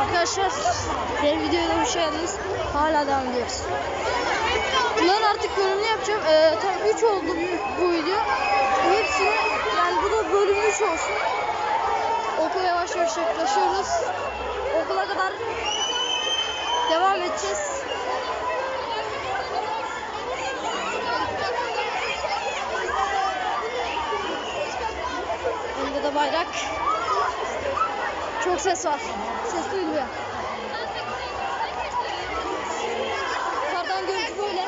Arkadaşlar yeni videoya hoş geldiniz. Hala devam ediyoruz. Bunların artık bölümünü yapacağım. Ee, tam 3 oldu bu, bu video. Bu hepsini yani bu da bölüm 3 olsun. Okula yavaş yavaş yaklaşıyoruz. Okula kadar devam edeceğiz. Önde de bayrak. Çok ses var. Ses duyuluyor. Yukarıdan görüntü böyle.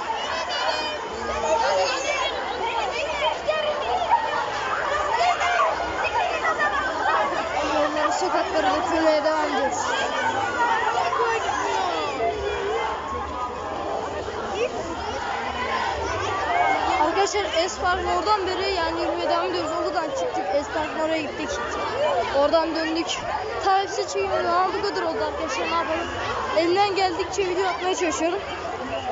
Yolları, sokakları oturmaya devam ediyoruz. Arkadaşlar Espark'ın oradan beri yani yürümeye devam ediyoruz. Okuldan çıktık. Espark'ın oraya gittik. Oradan döndük. Ta hepsi çekiyor. Aldı kadar oldu arkadaşlar. Ne yapalım? Elimden geldikçe video atmaya çalışıyorum.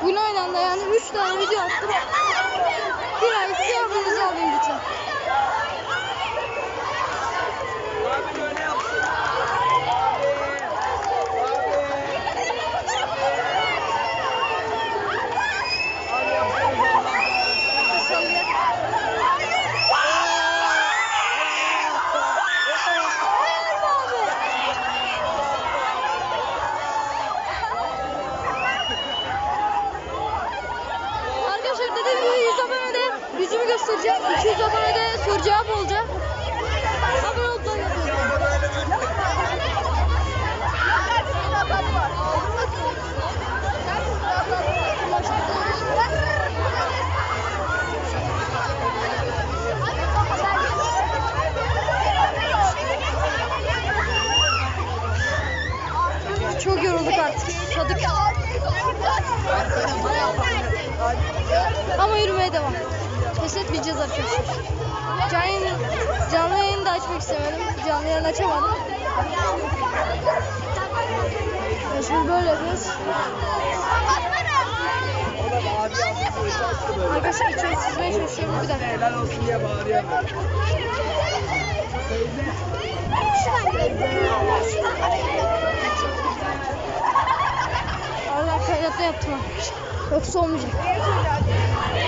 Bugün aynı anda yani 3 tane video attım. Bir ay cevabınızı alayım lütfen. Yürümeye devam. Pes etmeyeceğiz arkadaşlar. Canlı, canlı yayını da açmak istemedim. Canlı yayın açamadım. Şimdi böyle yapıyoruz. Arkadaşlar içeri süzmeye çalışıyorum. Bir dakika. Helal olsun diye bağırıyor. Allah kaynatta yaptım. Yoksa olmayacak.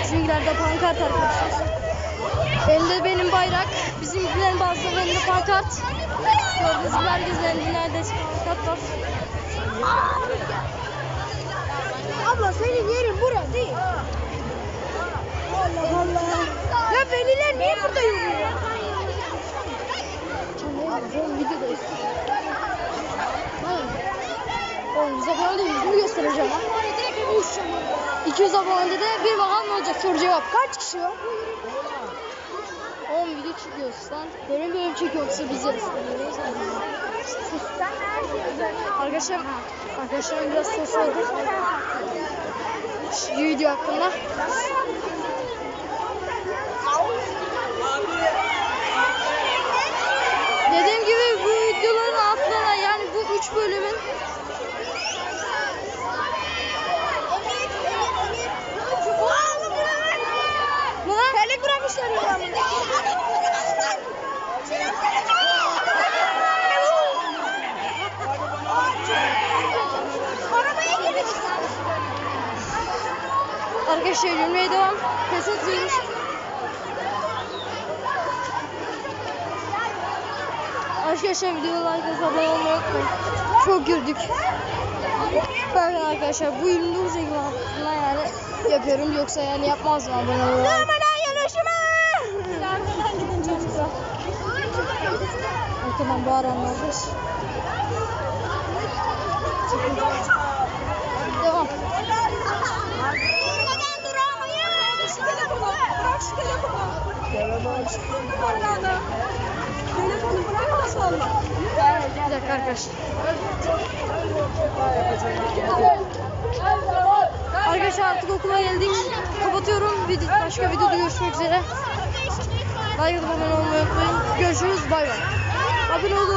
Bizimkiler de pankart arkadaşlar. Elinde benim bayrak. Bizimkilerin bazılarının elinde pankart. Gördüğünüz gibi herkesin elinde neredeyse pankart var. Abla senin yerin bura değil. Allah Allah. Ya veliler niye burada yürüyor? Oğlum videodayız. Oğlum 100 abone değil yüzümü göstereceğim ha. 200 abonede de bir bakalım ne olacak soru cevap. Kaç kişi var? 10 video çekiyoruz lan. Bölüm bölüm çekiyorsa biz yarısı. Arkadaşlar, arkadaşlarım biraz sosu oldu. Şu video hakkında. Dediğim gibi bu videoların altlarına yani bu üç bölümün bu lan Terlik bırakmışlar ya. Arabaya girdik. Arkadaşlar yürümeye devam. Pes etmiyoruz. Arkadaşlar videoya like atıp abone olmayı unutmayın. Çok güldük. Bakın arkadaşlar bu 29 Ekim altına yani yapıyorum yoksa yani yapmazdım abone olmayı. Hemen yanaşma. Arkadan gidin çocuklar. Arkadan bağıranlar var. Devam. Durmadan duramayız. Şu telefonu. Bırak şu telefonu. Parlana. Telefonu dakika arkadaşlar. Arkadaşlar artık okula geldik. Kapatıyorum. Video, başka videoda görüşmek üzere. Like atıp abone olmayı unutmayın. Görüşürüz. Bay bay. Abone olun.